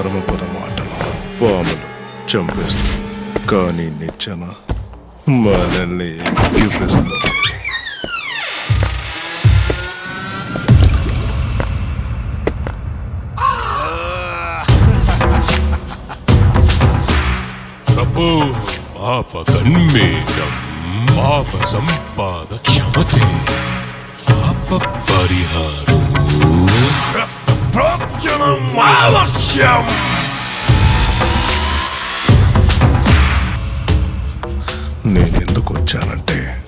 పరమపద మాటలు పాములు చంపేస్తుంది. కానీ నిచ్చెన మనల్ని చూపిస్తుంది ప్రభు పాప కన్మేషం పాప సంపాద క్షమతే పాప పరిహారం. ప్రోక్షణం అవశ్యం నేను ఎందుకు వచ్చానంటే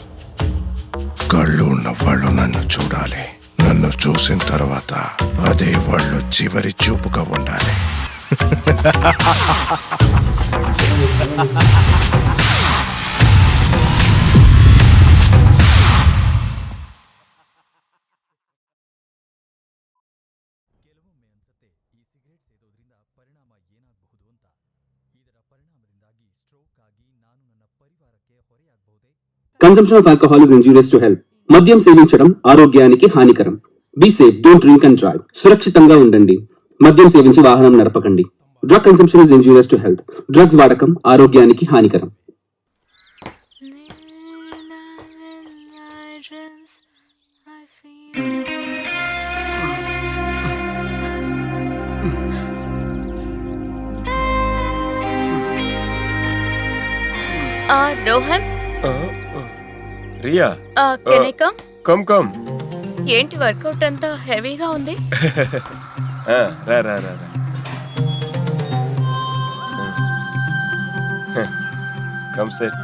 కళ్ళు ఉన్న వాళ్ళు నన్ను చూడాలి. నన్ను చూసిన తర్వాత అదే వాళ్ళు చివరి చూపుగా ఉండాలి. ಪರಿಣಾಮ ಏನಾಗಬಹುದು ಅಂತ ಇದರ ಪರಿಣಾಮದಿಂದಾಗಿ ಸ್ಟ್ರೋಕ್ ಆಗಿ ನಾನು ನನ್ನ ಪರಿವಾರಕ್ಕೆ ಹೊರೆಯಾಗಬಹುದೇ consumption of alcohol is injurious to health మద్యం సేవించడం ఆరోగ్యానికి హానికరం be safe don't drink and drive సురక్షితంగా ఉండండి మద్యం సేవించి వాహనం నడపకండి drug consumption is injurious to health drugs వాడకం ఆరోగ్యానికి హానికరం రోహన్? రియా. ఆ can I come come? Come ఏంటి వర్కౌట్ అంతా హెవీగా ఉంది? ఆ, రా రా రా రా. కమ్ సార్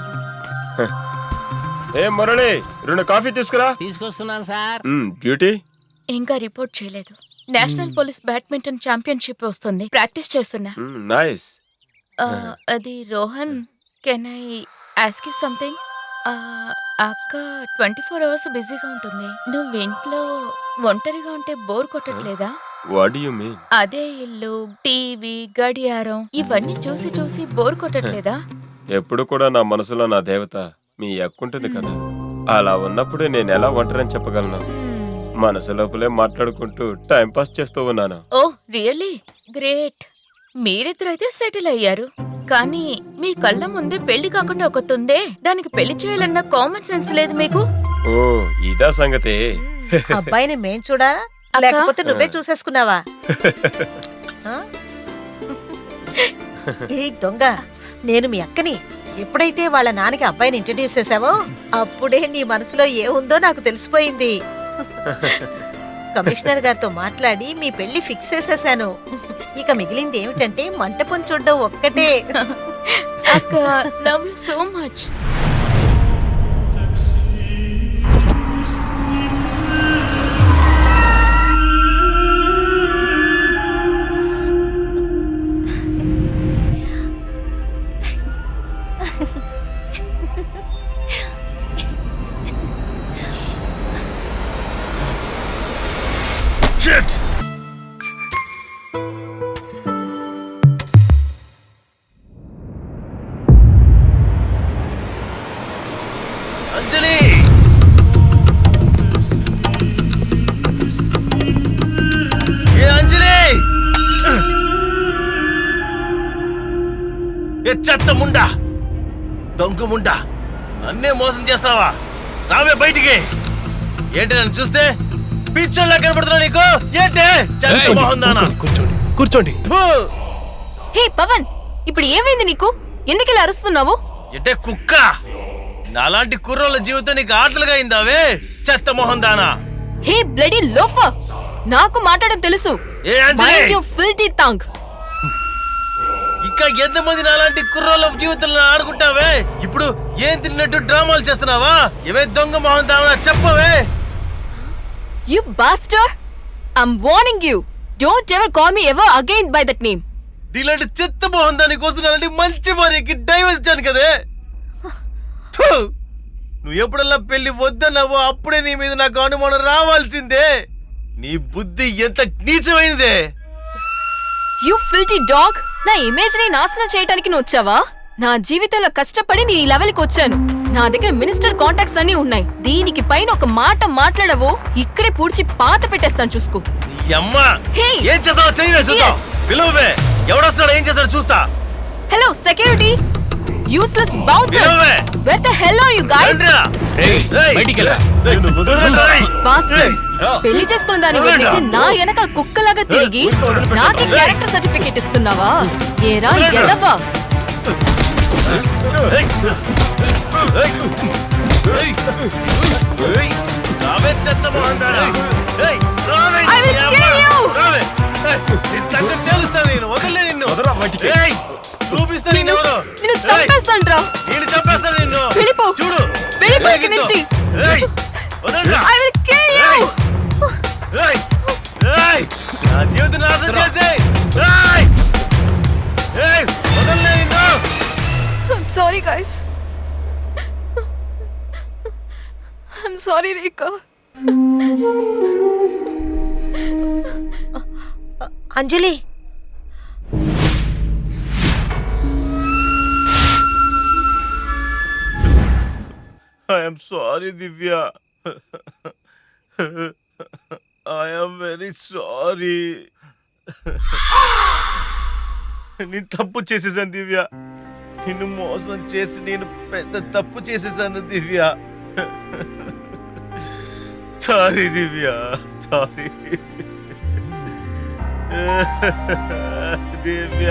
ఏ మురళి రెండు కాఫీ తీసుకురా. తీసుకొస్తున్నాను సార్. డ్యూటీ? ఇంకా రిపోర్ట్ చేయలేదు. నేషనల్ పోలీస్ బ్యాడ్మింటన్ ఛాంపియన్షిప్ వస్తుంది. ప్రాక్టీస్ చేస్తున్నా. నైస్. ఆ, అది Rohan can I ask you something అక్క ట్వంటీ ఫోర్ అవర్స్ బిజీగా ఉంటుంది. నువ్వు ఇంట్లో ఒంటరిగా ఉంటే బోర్ కొట్టట్లేదా? వాట్ యు మీన్ అదే ఇల్లు టీవీ గడియారం ఇవన్నీ చూసి చూసి బోర్ కొట్టట్లేదా? ఎప్పుడు కూడా నా మనసులో నా దేవత మీ అక్కుంటుంది కదా. అలా ఉన్నప్పుడే నేను ఎలా ఒంటరని చెప్పగలను? మనసు లోపలే మాట్లాడుకుంటూ టైం పాస్ చేస్తూ ఉన్నాను. ఓ రియల్లీ గ్రేట్ మీరిద్దరైతే సెటిల్ అయ్యారు. కానీ మీ కళ్ళ ముందే పెళ్ళి కాకుండా ఒకతుందే? దానికి పెళ్ళి చేయాలన్న కామన్ సెన్స్ లేదు మీకు? ఓ ఇదా సంగతి. అబ్బాయిని మేం చూడాలా? అక్క? లేకపోతే నువ్వే చూసేసుకున్నావా? ఆ? ఏయ్ దొంగ. నేను మీ అక్కని. ఎప్పుడైతే వాళ్ళ నాన్నకి అబ్బాయిని ఇంట్రడ్యూస్ చేసావో అప్పుడే నీ మనసులో ఏముందో నాకు తెలిసిపోయింది. కమిషనర్ గారితో మాట్లాడి మీ పెళ్ళి ఫిక్స్ చేసేసాను. ఇక మిగిలింది ఏమిటంటే మంటపం చూడడం ఒక్కటే. అక్క లవ్ యూ సో మచ్ చెత్త ముండా దొంగ ముండా నన్నే మోసం చేస్తావా? రావే బయటికి. ఏంటి నన్ను చూస్తే? పిచ్చోళ్ళ కనపడుతున్నా నీకు? ఏంటి? చెత్త మొహం దానా? కూర్చోండి కూర్చోండి! హే పవన్ ఇప్పుడు ఏమైంది నీకు? ఎందుకు ఇలా అరుస్తున్నావు? ఎటే కుక్క? నాలాంటి కుర్రోళ్ళ జీవితం నీకు ఆటలుగా అయిందావే చెత్త మొహం దానా? Hey bloody loafer! నాకు మాట్లాడడం తెలుసు. ఏ అంజలి యువర్ ఫిల్టీ థంగ్ ఇంకా ఎంతమంది నాలాంటి కుర్రోళ్ళ జీవితంలో ఆడుకుంటావే? ఇప్పుడు ఏం తిన్నట్టు డ్రామాలు చేస్తున్నావా? ఏవే దొంగ మొహం దావా చెప్పవే. You bastard I'm warning you don't ever call me ever again by that name ఇలాంటి చెత్త మొహం దాని కోసం అలాంటి మంచి భార్యకి డైవర్స్ ఇచ్చాను కదే! నువ్వు ఎప్పుడల్లా పెళ్ళి వద్దన్నావో అప్పుడే నీ మీద నాకు అనుమానం రావాల్సిందే. నీ బుద్ధి ఎంత నీచమైనదే. యు ఫిల్టీ డాగ్ నా ఇమేజ్ని నాశనం చేయడానికి నువ్వు వచ్చావా? నా జీవితంలో కష్టపడి నీ లెవెల్కి వచ్చాను. నా దగ్గర మినిస్టర్ కాంటాక్ట్స్ అన్ని ఉన్నాయి. దీనికి పైన ఒక మాట మాట్లాడవో. ఇక్కడే పూడ్చి పాత పెట్టేస్తాను చూసుకో. ఈ అమ్మ Hey! ఏం చేద్దాం? ఎవడొస్తాడు ఏం! చేస్తాడు? చూస్తా. Hello security useless bouncers నిలవే. Where the hell are you guys రండిరా. ఏయ్, బయటికి వెళ్ళరా? ఏయ్, వదలండి, ఏయ్. బాస్టర్ ఏయ్. పెళ్ళి చేసుకున్న దాన్ని వదలండి. వదిలేసి నా వెనక కుక్కలాగా తిరిగి నాకే క్యారెక్టర్ సర్టిఫికేట్ ఇస్తున్నావా ఏరా ఎదవా I will kill you. నిన్ను నిన్ను చంపేస్తాను వెళ్ళిపో. వెళ్ళిపో ఇక్కడి. నుంచి. జీవితం నాశనం చేసేయ్. ఏయ్, ఏయ్, వదలలే నిన్ను. Sorry guys I'm sorry Rekha Anjali. I am sorry, Divya. I am very నేను తప్పు చేసేసాను దివ్య. నిన్ను మోసం చేసి నేను పెద్ద తప్పు చేసేసాను Divya. Sorry Divya. Sorry Divya.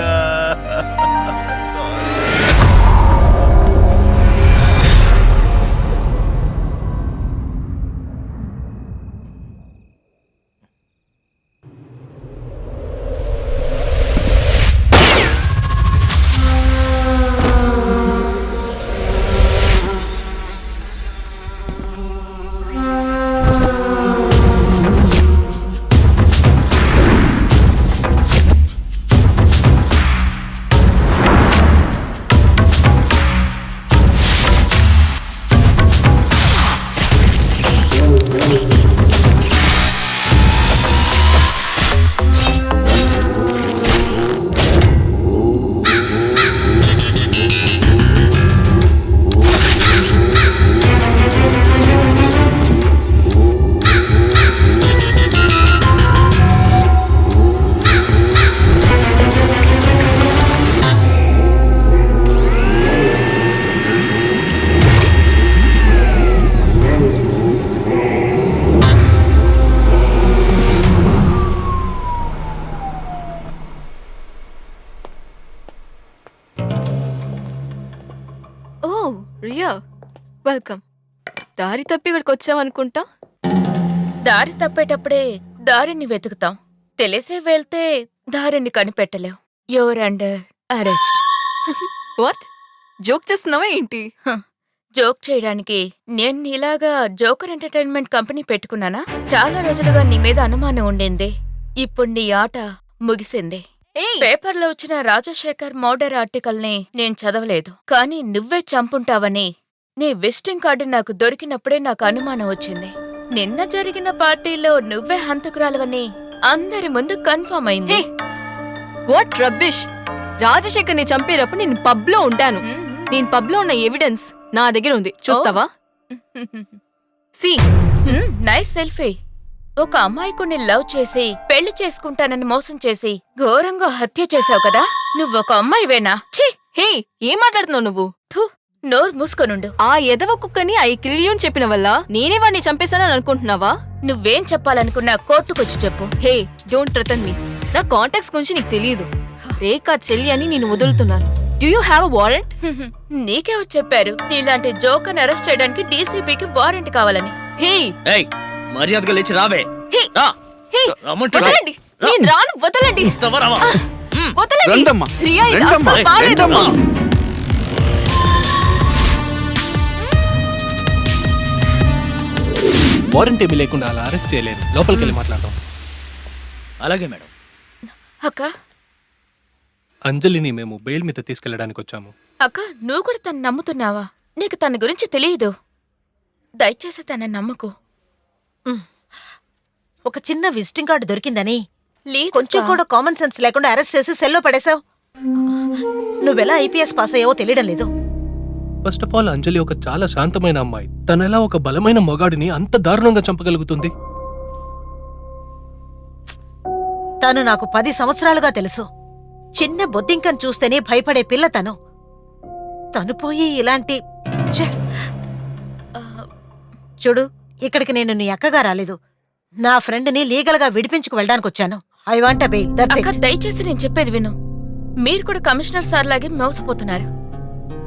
Riya welcome దారి తప్పి ఇక్కడికి వచ్చావనుకుంటా? దారి తప్పేటప్పుడే దారిని వెతుకుతాం. తెలిసే వెళ్తే దారిని కనిపెట్టలేం. Your under arrest what joke చేస్తున్నావా ఏంటి? జోక్ చేయడానికి నేను నీలాగా జోకర్ ఎంటర్టైన్మెంట్ కంపెనీ పెట్టుకున్నానా? చాలా రోజులుగా నీ మీద అనుమానం ఉండింది. ఇప్పుడు నీ ఆట ముగిసింది. పేపర్లో వచ్చిన రాజశేఖర్ మర్డర్ ఆర్టికల్ని నేను చదవలేదు. కానీ నువ్వే చంపుంటావని. నీ విజిటింగ్ కార్డు నాకు దొరికినప్పుడే నాకు అనుమానం వచ్చింది. నిన్న జరిగిన పార్టీలో నువ్వే హంతకురాలవని అందరి ముందు కన్ఫర్మ్ అయింది. What rubbish! రాజశేఖర్ని చంపేటప్పుడు నేను పబ్లో ఉంటాను నేను పబ్లో ఉన్న ఎవిడెన్స్ నా దగ్గర ఉంది. చూస్తావా? సి! Nice selfie. ఒక అమాయకుణ్ణి లవ్ చేసి పెళ్ళి చేసుకుంటానని మోసం చేసి ఘోరంగా హత్య చేశావు కదా? నువ్వొక అమ్మాయివేనా? ఛీ! హే ఏం మాట్లాడుతున్నావు నువ్వు? థు నోరు మూసుకొనుండు. ఆ ఎదవ కుక్కని ఐ కిల్ చెప్పిన వల్ల నేనే వాడిని చంపేశానని అనుకుంటున్నావా? నువ్వేం చెప్పాలనుకున్నా కోర్టుకొచ్చి చెప్పు. Hey don't threaten me. నా కాంటాక్ట్స్ గురించి నీకు తెలియదు రేఖా చెల్లి అని నేను వదులుతున్నాను. Do you have a warrant నీకెవరు చెప్పారు? నీలాంటి జోకర్ని అరెస్ట్ చేయడానికి డీసీపీకి వారెంట్ కావాలని. హే! ఏయ్! మర్యాదగా లేచి రావే. హే రా. హే రమ్మంటున్నా. వదలండి. నేను రాను వదలండి. ఇస్తావా రావా? మ్. వదలండి. రండమ్మా. రియా ఇది రండమ్మా. అస్సలు బాలేదు. రండమ్మా. వారెంట్ ఏమీ లేకుండా అలా అరెస్ట్ చేయలేరు లోపలికి వెళ్ళి మాట్లాడదాం. అలాగే మేడం. అక్క. అంజలిని మేము బెయిల్ మీద తీసుకెళ్ళడానికి వచ్చాము. అక్క నువ్వు కూడా తను నమ్ముతున్నావా? నీకు తన గురించి తెలియదు. దయచేసి తన నమ్మకు. ఒక చిన్న విజిటింగ్ కార్డు దొరికిందని. కొంచెం కూడా కామన్ సెన్స్ లేకుండా అరెస్ట్ చేసి సెల్లో పడేశావు. నువ్వెలా ఐపీఎస్ పాస్ అయ్యావో తెలియడం లేదు. ఫస్ట్ ఆఫ్ ఆల్ అంజలి ఒక చాలా శాంతమైన అమ్మాయి. తనెలా ఒక బలమైన మొగాడిని అంత దారుణంగా చంపగలుగుతుంది? తను నాకు పది సంవత్సరాలుగా తెలుసు. చిన్న బొద్దింకను చూస్తేనే భయపడే పిల్ల తను. తను పోయి ఇలాంటి చూడు ఇక్కడికి నేను నీ అక్కగా రాలేదు. నా ఫ్రెండ్ని లీగల్గా విడిపించుకు వెళ్ళడానికి వచ్చాను ఐ వాంట్ బెయిల్. దట్స్ అక్క ఇట్. దయచేసి నేను చెప్పేది విను. మీరు కూడా కమిషనర్ సార్ లాగే మోసపోతున్నారు.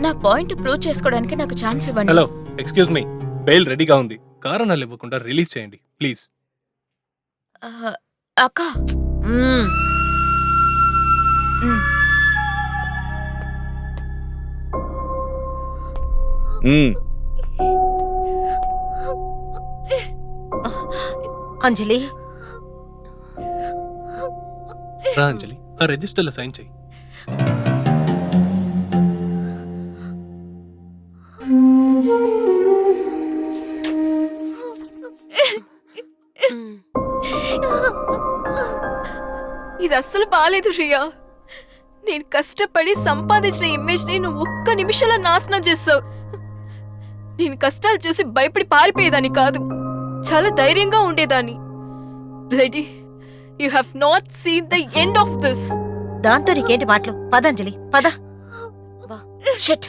నా పాయింట్ ప్రూవ్ చేసుకోవడానికి నాకు ఛాన్స్ ఇవ్వండి. హలో ఎక్స్క్యూజ్ మీ బెయిల్ రెడీగా ఉంది. కారణాలు ఇవ్వకుండా రిలీజ్ చేయండి ప్లీజ్. ఆ, అక్క. మ్మ్. ఉమ్, అంజలి. రా అంజలి ఆ రిజిస్టర్లో సైన్ చేయి ఇది అస్సలు బాలేదు రియా. నేను కష్టపడి సంపాదించిన ఇమేజ్ని నువ్వు ఒక్క నిమిషంలో నాశనం చేస్తావు. నేను కష్టాలు చూసి భయపడి పారిపోయేదాన్ని కాదు. చాలా ధైర్యంగా ఉండేదాన్ని. Bloody you have not seen the end of this దాంతో నీకేంటి మాటలు? పదంజలి పద. షట్.